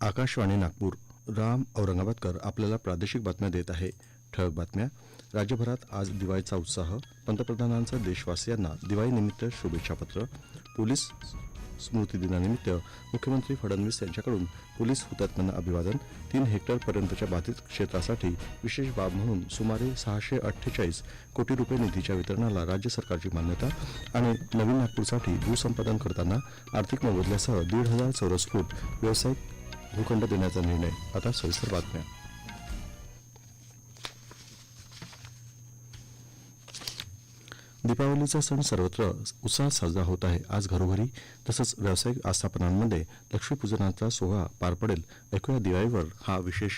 आकाशवाणी नागपूर. राम औरंगाबादकर आपल्याला प्रादेशिक बातम्या देत आहे. ठळक बातम्या. राज्यभरात आज दिवाळीचा उत्साह. पंतप्रधानांचं देशवासियांना दिवाळीनिमित्त शुभेच्छापत्र. पोलीस स्मृतिदिनानिमित्त मुख्यमंत्री फडणवीस यांच्याकडून पोलीस हुतात्म्यांना अभिवादन तीन हेक्टरपर्यंतच्या बाधित क्षेत्रासाठी विशेष बाब म्हणून सुमारे सहाशे अठ्ठेचाळीस कोटी रुपये निधीच्या वितरणाला राज्य सरकारची मान्यता आणि नवीन नागपूरसाठी भूसंपादन करताना आर्थिक मोबदल्यासह दीड हजार चौरस फूट व्यावसायिक भूखंड देण्याचा निर्णय. आता सविस्तर बातम्या. दीपावलीचा सण सर्वत्र उत्साहात साजरा होत आहे. आज घरोघरी तसंच व्यावसायिक आस्थापनांमध्ये लक्ष्मीपूजनाचा सोहळा पार पडेल. ऐकूया दिवाळीवर हा विशेष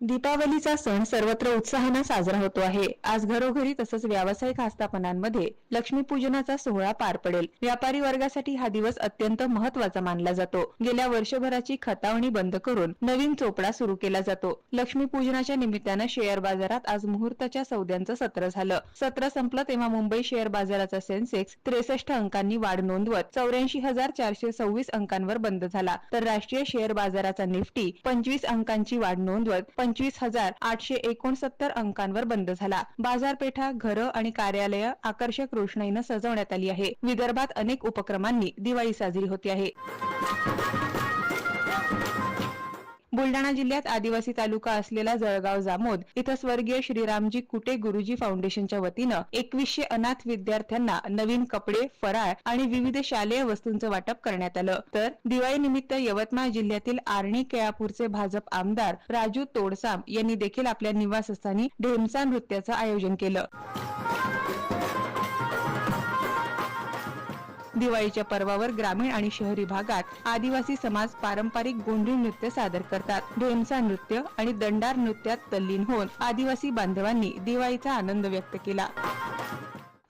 दीपावलीचा सण सर्वत्र उत्साहानं साजरा होतो आहे. आज घरोघरी तसंच व्यावसायिक आस्थापनांमध्ये लक्ष्मीपूजनाचा सोहळा पार पडेल. व्यापारी वर्गासाठी हा दिवस अत्यंत महत्त्वाचा मानला जातो. गेल्या वर्षभराची खतावणी बंद करून नवीन चोपडा सुरू केला जातो. लक्ष्मीपूजनाच्या निमित्तानं शेअर बाजारात आज मुहूर्ताच्या सौद्यांचं सत्र झालं. सत्र संपलं तेव्हा मुंबई शेअर बाजाराचा सेन्सेक्स त्रेसष्ट अंकांनी वाढ नोंदवत चौऱ्याऐंशी हजार चारशे सव्वीस अंकांवर बंद झाला. तर राष्ट्रीय शेअर बाजाराचा निफ्टी पंचवीस अंकांची वाढ नोंदवत पंचवीस हजार आठशे एकोणसत्तर अंकांवर बंद झाला. बाजारपेठा घरं आणि कार्यालय आकर्षक रोषणाईनं सजवण्यात आली आहे. विदर्भात अनेक उपक्रमांनी दिवाळी साजरी होती आहे. बुलडाणा जिल्ह्यात आदिवासी तालुका असलेला जळगाव जामोद इथं स्वर्गीय श्रीरामजी कुटे गुरुजी फाउंडेशनच्या वतीनं एकवीसशे अनाथ विद्यार्थ्यांना नवीन कपडे फराळ आणि विविध शालेय वस्तूंचं वाटप करण्यात आलं. तर दिवाळीनिमित्त यवतमाळ जिल्ह्यातील आर्णी केळापूरचे भाजप आमदार राजू तोडसाम यांनी देखील आपल्या निवासस्थानी ढेमसा नृत्याचं आयोजन केलं. दिवाळीच्या पर्वावर ग्रामीण आणि शहरी भागात आदिवासी समाज पारंपरिक गोंधळी नृत्य सादर करतात. ढेमसा नृत्य आणि दंडार नृत्यात तल्लीन होऊन आदिवासी बांधवांनी दिवाळीचा आनंद व्यक्त केला.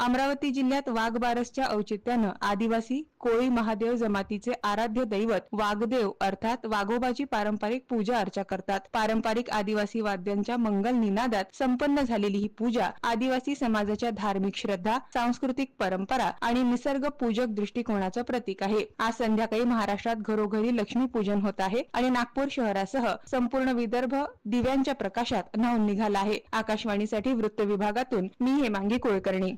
अमरावती जिल्ह्यात वाघबारसच्या औचित्यानं आदिवासी कोळी महादेव जमातीचे आराध्य दैवत वाघदेव अर्थात वाघोबाची पारंपरिक पूजा अर्चा करतात. पारंपरिक आदिवासी वाद्यांच्या मंगल निनादात संपन्न झालेली ही पूजा आदिवासी समाजाच्या धार्मिक श्रद्धा सांस्कृतिक परंपरा आणि निसर्ग पूजक दृष्टिकोनाचं प्रतीक आहे. आज संध्याकाळी महाराष्ट्रात घरोघरी लक्ष्मीपूजन होत आहे आणि नागपूर शहरासह संपूर्ण विदर्भ दिव्यांच्या प्रकाशात न्हावून निघाला आहे. आकाशवाणीसाठी वृत्त विभागातून मी हेमांगी कुलकर्णी.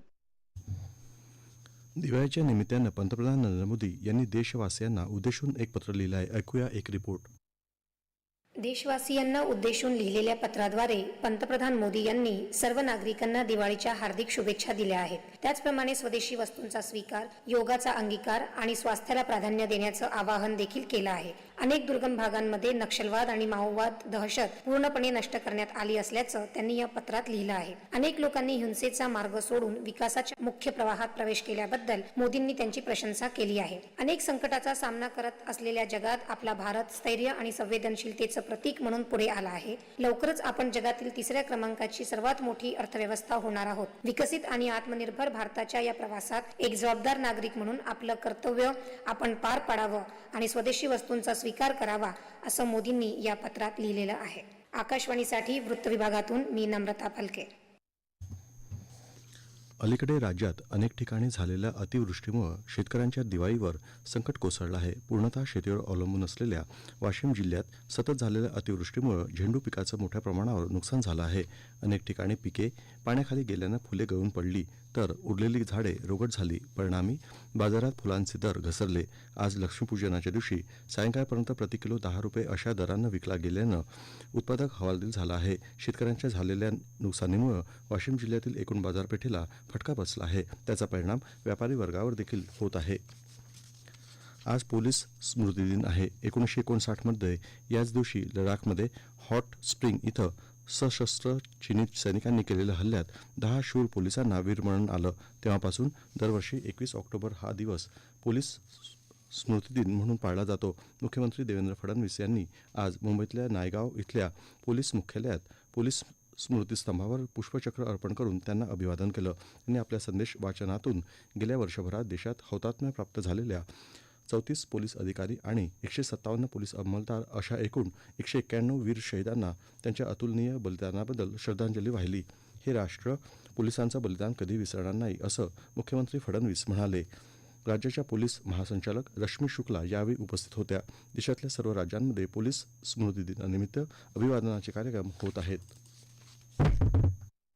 दिवाळीच्या निमित्तानं पंतप्रधान नरेंद्र मोदी यांनी देशवासियांना उद्देशून एक पत्र लिहिलं आहे ऐकूया एक रिपोर्ट. देशवासियांना उद्देशून लिहिलेल्या पत्राद्वारे पंतप्रधान मोदी यांनी सर्व नागरिकांना दिवाळीच्या हार्दिक शुभेच्छा दिल्या आहेत. त्याचप्रमाणे स्वदेशी वस्तूंचा स्वीकार योगाचा अंगीकार आणि स्वास्थ्याला प्राधान्य देण्याचं आवाहन देखील केलं आहे. अनेक दुर्गम भागांमध्ये नक्षलवाद आणि माओवाद दहशत पूर्णपणे नष्ट करण्यात आली असल्याचं त्यांनी या पत्रात लिहिलं आहे. अनेक लोकांनी हिंसेचा मार्ग सोडून विकासाच्या मुख्य प्रवाहात प्रवेश केल्याबद्दल मोदींनी त्यांची प्रशंसा केली आहे. अनेक संकटाचा सामना करत असलेल्या जगात आपला भारत स्थैर्य आणि संवेदनशीलतेचं प्रतीक म्हणून पुढे आला आहे. लवकरच आपण जगातील तिसऱ्या क्रमांकाची सर्वात मोठी अर्थव्यवस्था होणार आहोत. विकसित आणि आत्मनिर्भर भारताच्या या प्रवासात एक जबाबदार नागरिक म्हणून आपलं कर्तव्य आपण पार पाडावं आणि स्वदेशी वस्तूंचा स्वीकार करावा असं मोदींनी या पत्रात लिहिलेलं आहे. आकाशवाणीसाठी वृत्त विभागातून मी नम्रता फलके अलीकडे राज्यात अनेक ठिकाणी झालेल्या अतिवृष्टीमुळे शेतकऱ्यांच्या दिवाळीवर संकट कोसळलं आहे. पूर्णतः शेतीवर अवलंबून असलेल्या वाशिम जिल्ह्यात सतत झालेल्या अतिवृष्टीमुळे झेंडू पिकाचं मोठ्या प्रमाणावर नुकसान झालं आहे. अनेक ठिकाणी पिके पाण्याखाली गेल्यानं फुले गळून पडली. तर उरलेली झाडे रोगट झाली परिणामी बाजारात फुलांचे दर घसरले. आज लक्ष्मीपूजनाच्या दिवशी सायंकाळपर्यंत प्रति किलो दहा रुपये अशा दरानं विकला गेल्यानं उत्पादक हवालदिल झाला आहे. शेतकऱ्यांच्या झालेल्या नुकसानीमुळे वाशिम जिल्ह्यातील एकूण बाजारपेठेला फटका बसला आहे. त्याचा परिणाम व्यापारी वर्गावर देखील होत आहे. आज पोलीस स्मृती दिन आहे. एकोणीसशे एकोणसाठमध्ये याच दिवशी लडाखमध्ये हॉट स्प्रिंग इथं सशस्त्र चिनी सैनिकांनी केलेल्या हल्ल्यात दहा शूर पोलिसांना वीरमरण आलं. तेव्हापासून दरवर्षी एकवीस ऑक्टोबर हा दिवस पोलीस स्मृती दिन म्हणून पाळला जातो. मुख्यमंत्री देवेंद्र फडणवीस यांनी आज मुंबईतल्या नायगाव इथल्या पोलीस मुख्यालयात पोलीस स्मृतीस्तंभावर पुष्पचक्र अर्पण करून त्यांना अभिवादन केलं. त्यांनी आपल्या संदेश वाचनातून गेल्या वर्षभरात देशात हौतात्म्य प्राप्त झालेल्या चौतीस पोलीस अधिकारी आणि एकशे सत्तावन्न पोलीस अंमलदार अशा एकूण एकशे एक्क्याण्णव वीर शहीदांना त्यांच्या अतुलनीय बलिदानाबद्दल श्रद्धांजली वाहिली. हे राष्ट्र पोलिसांचं बलिदान कधी विसरणार नाही असं मुख्यमंत्री फडणवीस म्हणाले. राज्याच्या पोलीस महासंचालक रश्मी शुक्ला यावेळी उपस्थित होत्या. देशातल्या सर्व राज्यांमध्ये पोलीस स्मृती दिनानिमित्त अभिवादनाचे कार्यक्रम होत आहेत.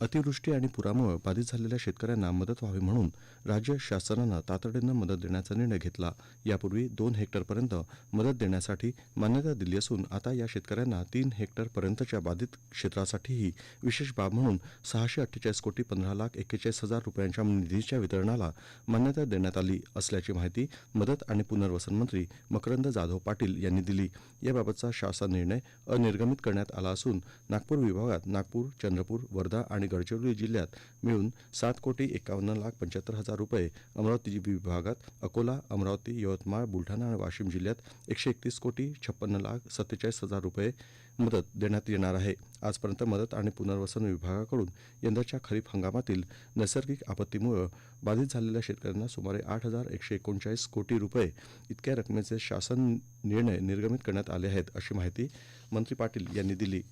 अतिवृष्टी आणि पुरामुळे बाधित झालेल्या शेतकऱ्यांना मदत व्हावी म्हणून राज्य शासनानं तातडीनं मदत देण्याचा निर्णय घेतला. यापूर्वी दोन हेक्टरपर्यंत मदत देण्यासाठी मान्यता दिली असून आता या शेतकऱ्यांना तीन हेक्टरपर्यंतच्या बाधित क्षेत्रासाठीही विशेष बाब म्हणून सहाशे अठ्ठेचाळीस कोटी पंधरा लाख एक्केचाळीस हजार रुपयांच्या निधीच्या वितरणाला मान्यता देण्यात आली असल्याची माहिती मदत आणि पुनर्वसन मंत्री मकरंद जाधव पाटील यांनी दिली. याबाबतचा शासन निर्णय अनिर्गमित करण्यात आला असून नागपूर विभागात नागपूर चंद्रपूर वर्धा आणि गडचिरोली जिल्ह्यात मिळून सात कोटी एकावन्न लाख पंच्याहत्तर हजार रुपये अमरावती विभागात अकोला अमरावती यवतमाळ बुलढाणा आणि वाशिम जिल्ह्यात एकशे एकतीस कोटी छप्पन्न लाख सत्तेचाळीस हजार रुपये मदत देण्यात येणार आहे. आजपर्यंत मदत आणि पुनर्वसन विभागाकडून यंदाच्या खरीप हंगामातील नैसर्गिक आपत्तीमुळे बाधित झालेल्या शेतकऱ्यांना सुमारे आठ हजार एकशे एकोणचाळीस कोटी रुपये इतक्या रकमेचे शासन निर्णय निर्गमित करण्यात आले आहेत अशी माहिती मंत्री पाटील यांनी दिली.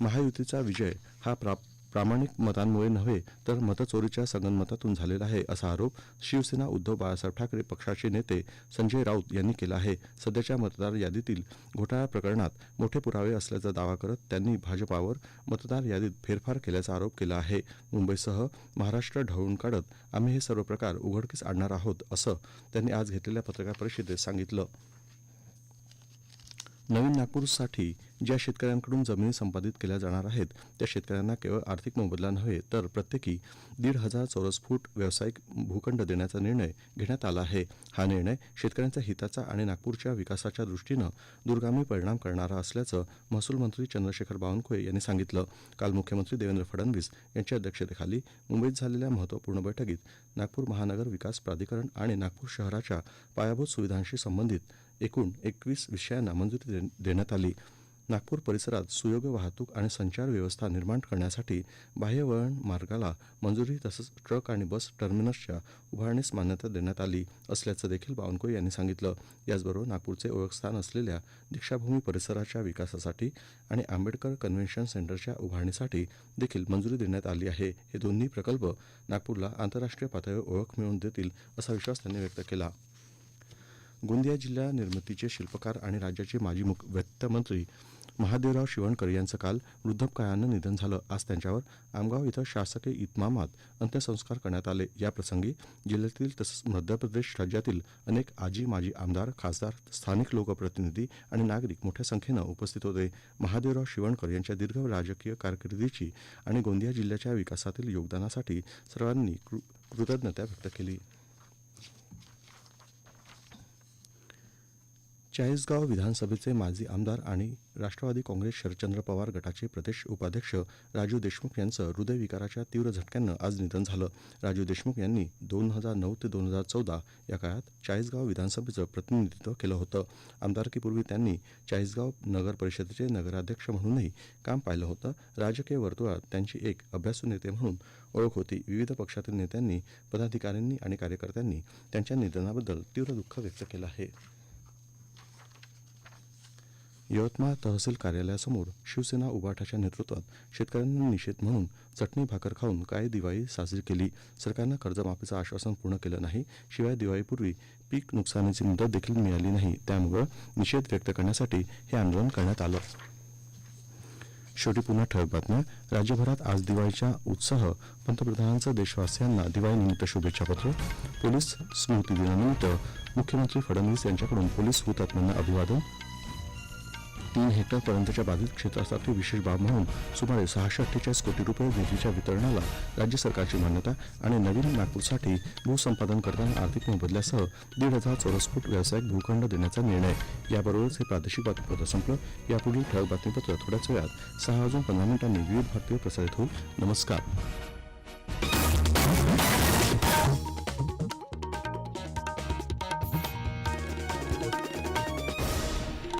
महायुतीचा विजय हा प्राप्त प्रामाणिक मतांमुळे नव्हे तर मतचोरीच्या संगनमतातून झालेला आहे असा आरोप शिवसेना उद्धव बाळासाहेब ठाकरे पक्षाचे नेते संजय राऊत यांनी केला आहे. सध्याच्या मतदार यादीतील घोटाळा प्रकरणात मोठे पुरावे असल्याचा दावा करत त्यांनी भाजपावर मतदार यादीत फेरफार केल्याचा आरोप केला आहे. मुंबईसह महाराष्ट्र ढवळून काढत आम्ही हे सर्व प्रकार उघडकीस आणणार आहोत असं त्यांनी आज घेतलेल्या पत्रकार परिषदेत सांगितलं. नवीन नागपूरसाठी ज्या शेतकऱ्यांकडून जमिनी संपादित केल्या जाणार आहेत त्या शेतकऱ्यांना केवळ आर्थिक मोबदला नव्हे तर प्रत्येकी दीड हजार चौरस फूट व्यावसायिक भूखंड देण्याचा निर्णय घेण्यात आला आहे. हा निर्णय शेतकऱ्यांच्या हिताचा आणि नागपूरच्या विकासाच्या दृष्टीनं दूरगामी परिणाम करणारा असल्याचं महसूल मंत्री चंद्रशेखर बावनकुळे यांनी सांगितलं. काल मुख्यमंत्री देवेंद्र फडणवीस यांच्या अध्यक्षतेखाली मुंबईत झालेल्या महत्त्वपूर्ण बैठकीत नागपूर महानगर विकास प्राधिकरण आणि नागपूर शहराच्या पायाभूत सुविधांशी संबंधित एकूण एकवीस विषयांना मंजुरी दे- देण्यात आली. नागपूर परिसरात सुयोग्य वाहतूक आणि संचार व्यवस्था निर्माण करण्यासाठी बाह्यवळण मार्गाला मंजुरी तसंच ट्रक आणि बस टर्मिनसच्या उभारणीस मान्यता देण्यात आली असल्याचं देखील बावनकुळे यांनी सांगितलं. याचबरोबर नागपूरचे ओळखस्थान असलेल्या दीक्षाभूमी परिसराच्या विकासासाठी आणि आंबेडकर कन्व्हेन्शन सेंटरच्या उभारणीसाठी देखील मंजुरी देण्यात आली आहे. हे दोन्ही प्रकल्प नागपूरला आंतरराष्ट्रीय पातळीवर ओळख मिळवून देतील असा विश्वास त्यांनी व्यक्त केला. गोंदिया जिल्हा निर्मितीचे शिल्पकार आणि राज्याचे माजी मुख वित्तमंत्री महादेवराव शिवणकर यांचं काल वृद्धपकाळानं निधन झालं. आज त्यांच्यावर आमगाव इथं शासकीय इतमामात अंत्यसंस्कार करण्यात आले. याप्रसंगी जिल्ह्यातील तसंच मध्य प्रदेश राज्यातील अनेक आजी माजी आमदार खासदार स्थानिक लोकप्रतिनिधी आणि नागरिक मोठ्या संख्येनं उपस्थित होते. महादेवराव शिवणकर यांच्या दीर्घ राजकीय कारकिर्दीची आणि गोंदिया जिल्ह्याच्या विकासातील योगदानासाठी सर्वांनी कृ- कृतज्ञता व्यक्त केली. चाळीसगाव विधानसभेचे माजी आमदार आणि राष्ट्रवादी काँग्रेस शरदचंद्र पवार गटाचे प्रदेश उपाध्यक्ष राजू देशमुख यांचं हृदयविकाराच्या तीव्र झटक्यानं आज निधन झालं. राजू देशमुख यांनी दोन हजार नऊ ते दोन हजार चौदा या काळात चाळीसगाव विधानसभेचं प्रतिनिधित्व केलं होतं. आमदारकीपूर्वी त्यांनी चाळीसगाव नगर परिषदेचे नगराध्यक्ष म्हणूनही काम पाहिलं होतं. राजकीय वर्तुळात त्यांची एक अभ्यासू नेते म्हणून ओळख होती. विविध पक्षातील नेत्यांनी पदाधिकाऱ्यांनी आणि कार्यकर्त्यांनी त्यांच्या निधनाबद्दल तीव्र दुःख व्यक्त केलं आहे. यवतमाळ तहसील कार्यालयासमोर शिवसेना उभाटाच्या नेतृत्वात शेतकऱ्यांनी निषेध म्हणून चटणी भाकर खाऊन काय दिवाळी साजरी केली? सरकारनं कर्जमाफीचं आश्वासन पूर्ण केलं नाही. शिवाय दिवाळीपूर्वी पीक नुकसानीची मुदत देखील मिळाली नाही. त्यामुळं निषेध व्यक्त करण्यासाठी हे आंदोलन करण्यात आलं. शेवटी पुन्हा ठळक बातम्या. राज्यभरात आज दिवाळीच्या उत्साह. पंतप्रधानांचं देशवासियांना दिवाळीनिमित्त शुभेच्छा पत्र पोलीस स्मृती दिनानिमित्त मुख्यमंत्री फडणवीस यांच्याकडून पोलीस हुतात्म्यांना अभिवादन. तीन हेक्टरपर्यंतच्या बाधित क्षेत्रासाठी विशेष बाब म्हणून सुमारे सहाशे अठ्ठेचाळीस कोटी रुपये निधीच्या वितरणाला राज्य सरकारची मान्यता आणि नवीन नागपूरसाठी भूसंपादन करताना आर्थिक मोबदल्यासह दीड हजार चौरस फूट व्यावसायिक भूखंड देण्याचा निर्णय. याबरोबरच हे प्रादेशिक बातमीपत्र संपलं. यापुढील ठळक बातमीपत्र थोड्याच वेळात सहा अजून पंधरा मिनिटांनी विविध भारतीय प्रसारित होईल नमस्कार.